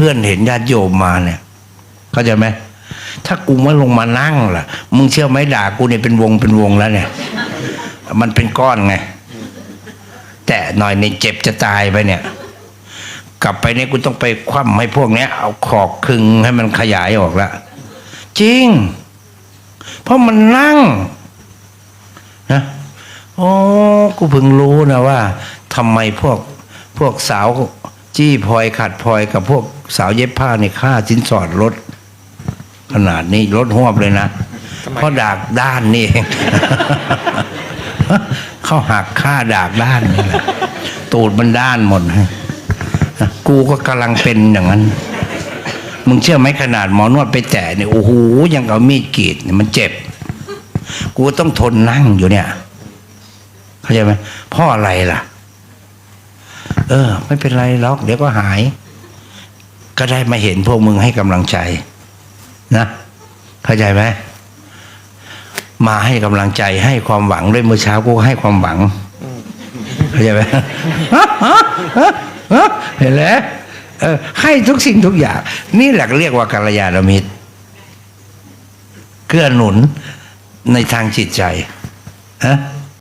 พื่อนเห็นญาติโยมมาเนี่ย เข้าใจไหมถ้ากูไม่ลงมานั่งล่ะ มึงเชื่อไหมด่ากูเนี่ยเป็นวงเป็นวงแล้วเนี่ย มันเป็นก้อนไง แต่หน่อยในเจ็บจะตายไปเนี่ย กลับไปเนี่ยกูต้องไปคว่ำให้พวกเนี้ย เอาขอกคึงให้มันขยายออกละจริง เพราะมันนั่งนะโอ้กูเพิ่งรู้นะว่าทำไมพวกพวกสาว จี้พลอยขัดพลอยกับพวกสาวเย็บผ้าในค่าสินสอดลดขนาดนี้ลดหวบเลยนะทำไมเพราะดากด้านนี่เองเขาหักค่าดากด้านนี่แหละตูดมันด้านหมดกูก็กำลังเป็นอย่างนั้น มึงเชื่อไหมขนาดหมอนวดไปแตะเนี่ยโอ้โหยังเอามีดกรีดเนี่ยมันเจ็บ กูต้องทนนั่งอยู่เนี่ย เข้าใจไหมเพ่ออะไรล่ะ เออ ไม่เป็นไรหรอกเดี๋ยวก็หาย ก็ได้มาเห็นพวกมึงให้กำลังใจ นะเข้าใจไหมมาให้กำลังใจให้ความหวังด้วยเมื่อเช้ากูให้ความหวังเข้าใจไหมเห็นแล้วเอให้ทุกสิ่งทุกอย่าง นี่แหละเรียกว่ากัลยาณมิตรเกื้อหนุนในทางจิตใจฮะ